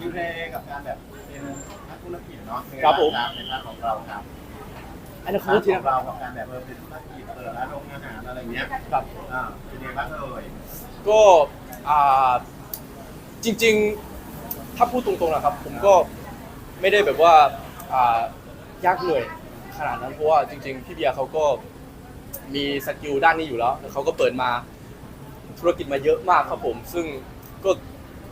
ยูเรกับการแบบเป็นนักธุรกิจเนาะครับผม ในพาร์ทของเราครับอันนี้ขอพาโทร์ษททีขอนะงเรากับการแบบเออเป็นธุรกิจเปิดร้านโรงอาหารอะไรเงี้ยครับ อ่าเป็นยังไงบ้างเอ่ยก็อ่าจริงๆถ้าพูดตรงๆนะครับ ผมก็ไม่ได้แบบว่าอ่ายากเหนื่อยขนาดนั้นเพราะว่าจริง ๆ พี่เบียร์เขาก็มีสกิลด้านนี้อยู่แล้วแล้วเขาก็เปิดมาธุรกิจมาเยอะมากครับผม ซึ่งก็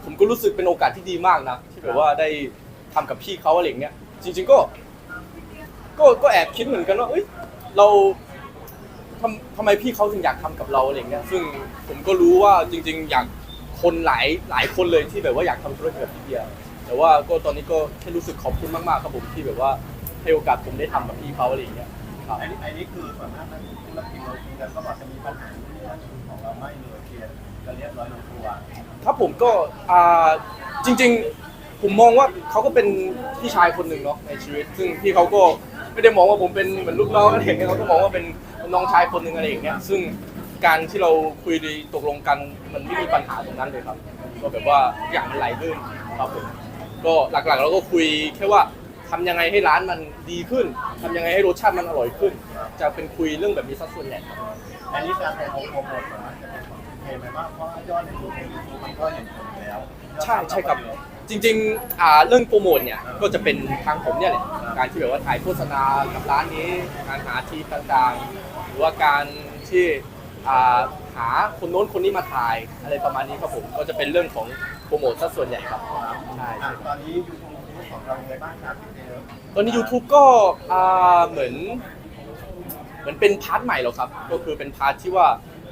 ผมก็รู้สึกเป็นโอกาสที่ดีมากนะที่แบบว่าได้ทำกับพี่เขาอะไรอย่างเงี้ยจริง ๆ ก็ ก็ก็แอบคิดเหมือนกันว่าเอ้ยเราทำทำไมพี่เขาถึงอยากทำกับเราอะไรอย่างเงี้ยซึ่งผมก็รู้ว่าจริง ๆ อยากคนหลายหลายคนเลยที่แบบว่าอยากทำธุรกิจกับพี่เบียร์แต่ว่าก็ตอนนี้ก็แค่รู้สึกขอบคุณมากๆครับผมที่แบบว่าให้โอกาสผมได้ทำกับพี่เขาอะไรอย่างเงี้ยครับ อันนี้อันนี้คือส่วนมากนักธุรกิจเราคุยกันก็บอกจะมีปัญหาที่เรื่องของเราไม่เลย เคลียร์ก็เรียบร้อยลงตัวครับผมก็อ่าจริง ๆ ผมมองว่าเขาก็เป็นพี่ชายคนหนึ่งเนาะในชีวิต ซึ่งพี่เขาก็ไม่ได้มองว่าผมเป็นเหมือนลูกน้องอะไรอย่างเงี้ยเขาก็มองว่าเป็นน้องชายคนหนึ่งอะไรอย่างเงี้ยซึ่งการที่เราคุยดีตกลงกันมันไม่มีปัญหาตรงนั้นเลยครับ ก็แบบว่าอย่างมันไหลลื่นครับผมก็หลักๆเราก็คุยแค่ว่าทำยังไงให้ร้านมันดีขึ้นทำยังไงให้รสชาติมันอร่อยขึ้น จะเป็นคุยเรื่องแบบนี้ซะส่วนใหญ่ครับ อันนี้การไปโปรโมทส่วนมากจะเป็นของ เทไหมว่าเพราะว่ายอดในยูทูบมันก็เห็นผลแล้วใช่ใช่ครับจริงๆอ่าเรื่องโปรโมทเนี่ยก็จะเป็นทางผมเนี่ยแหละการที่แบบว่าถ่ายโฆษณากับร้านนี้การหาทีมต่างๆ หรือว่าการที่อ่าหาคนโน้นคนนี้มาถ่ายอะไรประมาณนี้ครับผมก็จะเป็นเรื่องของโปรโมทซะส่วนใหญ่ครับใช่อะใช่ตอนนี้ยูทูบของเราเป็นไงบ้างครับพี่เจมส์ตอนนี้ YouTube ก็อ่าเหมือน เหมือนเป็นพาร์ทใหม่แล้วครับ ก็คือเป็นพาร์ทที่ว่า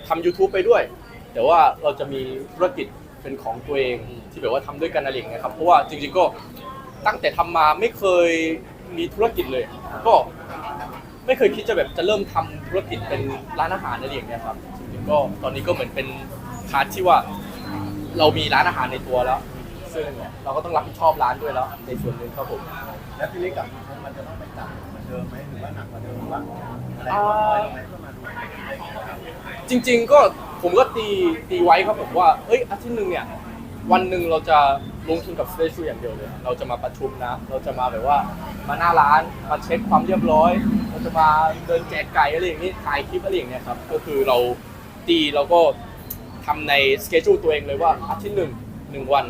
ทำ YouTube ไปด้วย แต่ว่าเราจะมีธุรกิจเป็นของตัวเองที่แบบว่าทำด้วยกันอะไรอย่างเงี้ยครับเพราะว่าจริงๆก็ตั้งแต่ทำมาไม่เคยมีธุรกิจเลย ก็ไม่เคยคิดจะแบบจะเริ่มทำธุรกิจเป็นร้านอาหารอะไรอย่างเงี้ยครับจริงๆก็ตอนนี้ก็เหมือนเป็นพาร์ทที่ว่าเรามีร้านอาหารในตัวแล้ว ซึ่งเราก็ต้องรับผิดชอบร้านด้วยแล้ว ในส่วนหนึ่งครับผมแล้วทีนี้กับยูทูบมันจะต้องไปจับเหมือนเดิมไหมหรือว่าหนักกว่าเดิมหรือว่าอะไรก็น้อยลงไหมเพื่อมาดูอะไรอย่างเงี้ยครับจริง ๆ ก็ ผมก็ตีตีไว้ครับผมว่าเอ้ยอาทิตย์หนึ่งเนี่ยวันหนึ่งเราจะลงทุนกับสเปซอย่างเดียวเลย เราจะมาประชุมนะ เราจะมาแบบว่ามาหน้าร้านมาเช็คความเรียบร้อย เราจะมาเดินแจกไก่อะไรอย่างนี้ถ่ายคลิปอะไรอย่างเงี้ยครับ ก็คือเราตีเราก็ทำในสเกจ e ตัวเองเลยว่าอาทิตย์หนึ่งหนึ่งวัน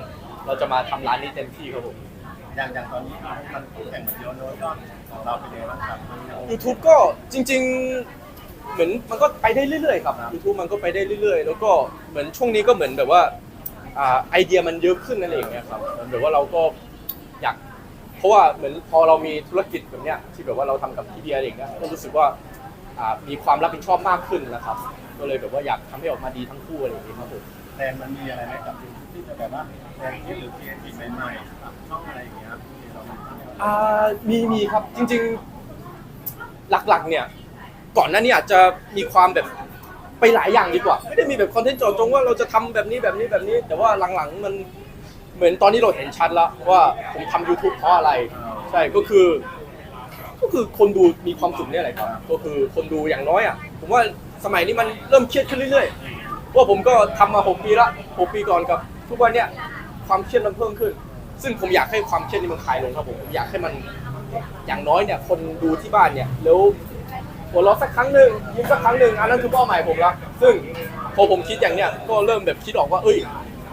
เราจะมาทำร้านนี้เต็มที่ครับผมอย่างอย่างตอนนี้มันคู่แข่งมันเยอะเนอะยอดของเราเป็นยังไงบ้างครับ YouTube ก็จริง ๆ เหมือนมันก็ไปได้เรื่อยๆครับ YouTube มันก็ไปได้เรื่อยๆ แล้วก็เหมือนช่วงนี้ก็เหมือนแบบว่าอ่าไอเดียมันเยอะขึ้นนั่นเองเนี่ยครับเหมือนแบบว่าเราก็อยากเพราะว่าเหมือนพอเรามีธุรกิจแบบเนี้ยที่แบบว่าเราทำกับพี่เบียร์อะไรอย่างเงี้ยก็รู้สึกว่าอ่ามีความรับผิดชอบมากขึ้นนะครับ ก็เลยแบบว่าอยากทำให้ออกมาดีทั้งคู่อะไรอย่างเงี้ยครับผมแทนมันมีอะไรไหมกับที่จะแบบว่าแทนที่หรือเพียทีใหม่ๆกับช่องอะไรอย่างเงี้ยที่เรามีบ้างไหมครับอ่ามีมีครับจริงๆ หลักๆเนี่ย ก่อนหน้านี้อาจจะมีความแบบไปหลายอย่างดีกว่า ไม่ได้มีแบบคอนเทนต์เจาะจงว่าเราจะทำแบบนี้แบบนี้แบบนี้ แต่ว่าหลังๆมันเหมือนตอนนี้เราเห็นชัดแล้วว่าผมทำ YouTube เพราะอะไร ใช่ก็คือ ก็คือคนดูมีความสุขเนี่ยแหละครับ ก็คือคนดูอย่างน้อยอะผมว่าสมัยนี้มันเริ่มเครียดขึ้นเรื่อยๆว่าผมก็ทำมา 6 ปีละ 6 ปีก่อนกับ ทุกวันเนี่ยความเครียดมันเพิ่มขึ้น ซึ่งผมอยากให้ความเครียดนี้มันคลายลงครับผมผมอยากให้มันอย่างน้อยเนี่ยคนดูที่บ้านเนี่ยแล้ว หัวเราะสักครั้งหนึ่งยิ้มสักครั้งหนึ่งอันนั้นคือเป้าหมายผมละซึ่งพอผมคิดอย่างเนี้ยก็เริ่มแบบคิดออกว่า เอ้ย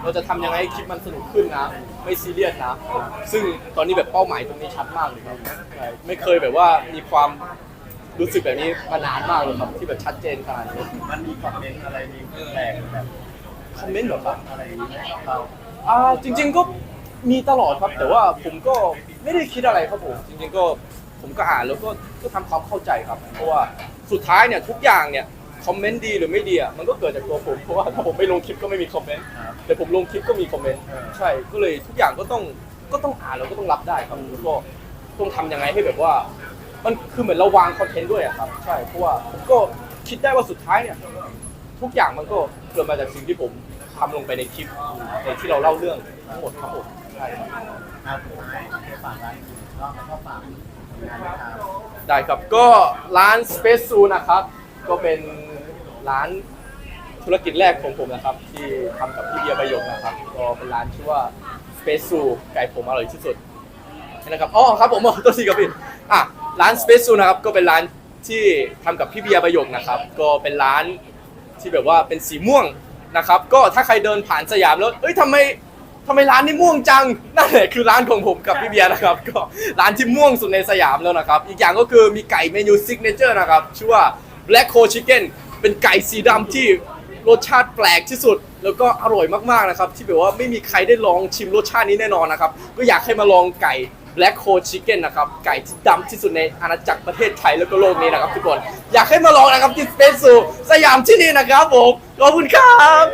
เราจะทำยังไงให้คลิปมันสนุกขึ้นนะ ไม่ซีเรียสนะ ซึ่งตอนนี้แบบเป้าหมายตรงนี้ชัดมากเลยครับใช่ไม่เคยแบบว่ามีความรู้สึกแบบนี้มานานมากเลยครับที่แบบชัดเจนขนาดนี้มันมีคอมเมนต์อะไรมีแปลกแบบคอมเมนต์เหรอครับ อะไรอย่างเงี้ยกับเราอ่าจริงๆก็มีตลอดครับ แต่ว่าผมก็ไม่ได้คิดอะไรครับผมจริงๆก็ ผมก็อ่านแล้วก็ก็ทำความเข้าใจครับ เพราะว่าสุดท้ายเนี่ยทุกอย่างเนี่ยคอมเมนต์ดีหรือไม่ดีอะมันก็เกิดจากตัวผมเพราะว่าถ้าผมไม่ลงคลิปก็ไม่มีคอมเมนต์ครับแต่ผมลงคลิปก็มีคอมเมนต์ใช่ก็เลยทุกอย่างก็ต้องก็ต้องอ่านแล้วก็ต้องรับได้ครับแล้วก็ต้องทำยังไงให้แบบว่า มันคือเหมือนเราวางคอนเทนต์ด้วยอะครับ ใช่เพราะว่าผมก็คิดได้ว่าสุดท้ายเนี่ย ทุกอย่างมันก็เกิดมาจากสิ่งที่ผมทำลงไปในคลิปในที่เราเล่าเรื่องทั้งหมดครับผมใช่ครับ อ่าสุดท้ายฝากร้านอีกรอบแล้วก็ฝาก ได้ครับก็ร้าน Space Zoo นะครับ ก็เป็นร้านธุรกิจแรกของผมนะครับ ที่ทำกับพี่เบียร์ประโยคนะครับ ก็เป็นร้านชื่อว่า Space Zoo ไก่ผมอร่อยที่สุดนะครับอ๋อครับผมอ๋อตัวสีกับพี่อะร้าน Space Zoo นะครับก็เป็นร้านที่ทำกับพี่เบียร์ประโยคนะครับ ก็เป็นร้านที่แบบว่าเป็นสีม่วงนะครับ ก็ถ้าใครเดินผ่านสยามแล้วเอ้ยทำไม ทำไมร้านนี้ม่วงจังนั่นแหละคือร้านของผมกับพี่เบียร์นะครับ ก็ร้านที่ม่วงสุดในสยามแล้วนะครับ อีกอย่างก็คือมีไก่เมนูซิกเนเจอร์นะครับ ชื่อว่า Black c o Chicken เป็นไก่สีดำที่รสชาติแปลกที่สุด แล้วก็อร่อยมากๆนะครับ ที่แบบว่าไม่มีใครได้ลองชิมรสชาตินี้แน่นอนนะครับ ก็อยากให้มาลองไก่ Black c o Chicken นะครับ ไก่ที่ดำที่สุดในอาณาจักรประเทศไทยแล้วก็โลกนี้นะครับทุกคน อยากให้มาลองนะครับที่สเปซซูสยามที่นี่นะครับผม ขอบคุณครับ